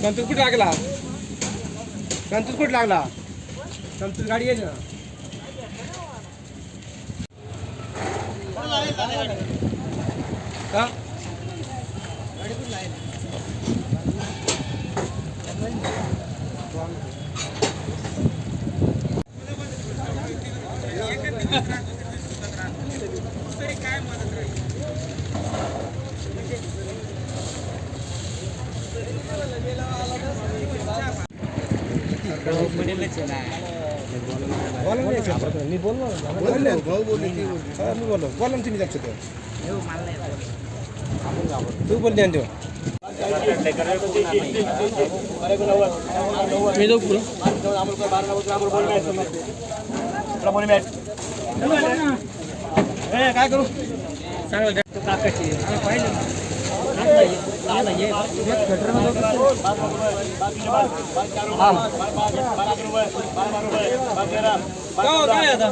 संतोष कुठे लागला संतोष कुठे लागला संतोष गाडी येईल ना हा? मी बोललो ना. बोलले ना. हा, मी बोललो बोला ना तुम्ही लक्षात तू बोलले ना मी जाऊ काय करू Kau kaya dah.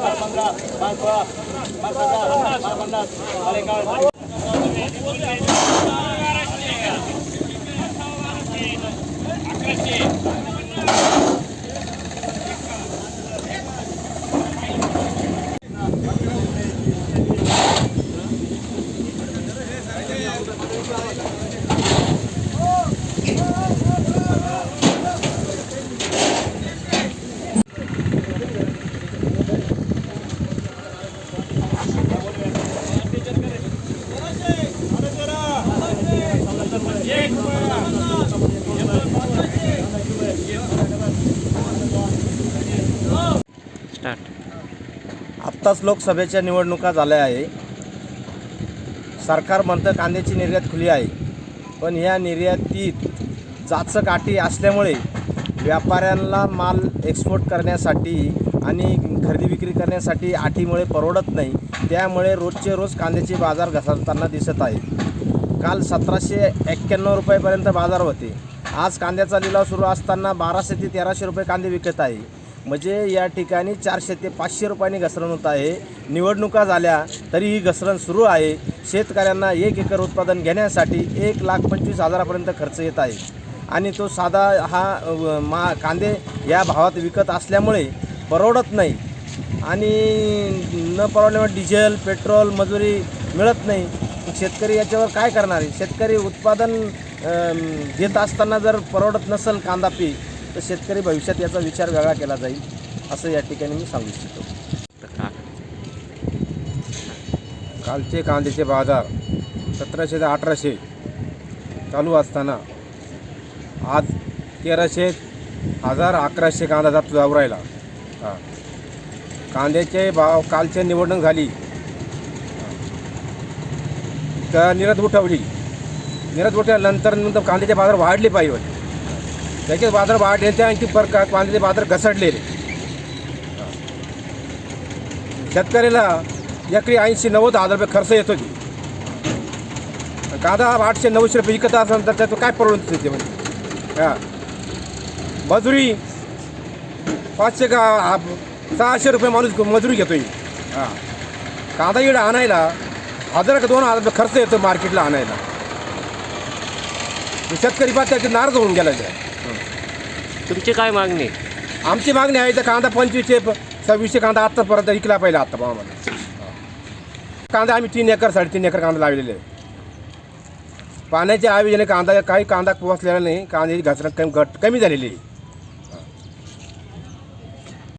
आत्ताच लोकसभेच्या निवडणुका झाल्या आहे. सरकार म्हणतं कांद्याची निर्यात खुली आहे. पण ह्या निर्यातीत जाचक असल्यामुळे व्यापाऱ्यांना माल एक्सपोर्ट करण्यासाठी आणि खरेदी विक्री करण्यासाठी आठीमुळे परवडत नाही. त्यामुळे रोजचे रोज कांद्याचे बाजार घसरताना दिसत आहे. काल सतराशे एक्क्याण्णव रुपयेपर्यंत बाजार होते. आज कांद्याचा लिलाव सुरू असताना बाराशे ते तेराशे रुपये कांदे विकत आहे. म्हणजे या ठिकाणी चारशे ते पाचशे रुपयांनी घसरण होत आहे. निवडणुका झाल्या तरी ही घसरण सुरू आहे. शेतकऱ्यांना एक एकर उत्पादन घेण्यासाठी एक लाख पंचवीस हजारापर्यंत खर्च येत आहे. आणि तो साधा हा मा कांदे या भावात विकत असल्यामुळे परवडत नाही. आणि न परवडल्यामुळे डिझेल पेट्रोल मजुरी मिळत नाही. शेतकरी याच्यावर काय करणार आहे? शेतकरी उत्पादन घेत असताना जर परवडत नसेल कांदा पीक तर शेतकरी भविष्यात याचा विचार वेगळा केला जाईल असं या ठिकाणी मी सांगू इच्छितो. कालचे कांद्याचे बाजार सतराशे ते अठराशे चालू असताना आज तेराशे हजार अकराशे कांदा जातो जाऊ राहिला. हां. कांद्याचे भाव कालची निवडणूक झाली. तर निरत उठवली. निरत उठवल्यानंतर नंतर कांद्याचे बाजार वाढले पाहिजे. त्याचे बाजार वाढले त्या आणखी पर का- कांद्याचे बाजार घसडलेले शेतकऱ्याला एकरी ऐंशी नव्वद हजार रुपये खर्च येतो होती कांदा आठशे नऊशे रुपये विकत असेल तर त्याचं काय परवडून ते म्हणजे हां. मजुरी पाचशे का सहाशे रुपये माणूस मजुरी घेतो हां. कांदा इकडे आणायला हजार का दोन हजार रुपये खर्च येतो मार्केटला आणायला. शेतकरी पाहता त्याचे नाराज होऊन गेला त्या तुमची काय मागणी? आमची मागणी आहे तर कांदा पंचवीसशे प- सव्वीसशे कांदा आत्तापर्यंत विकला पाहिजे आत्ता आम्हाला. कांदा आम्ही तीन एकर साडेतीन एकर कांदा लावलेले आहे. पाण्याच्या आयोजने कांदा काही कांदा पोहोचलेला नाही कांद्याची घसरण कमी घट कमी झालेली आहे.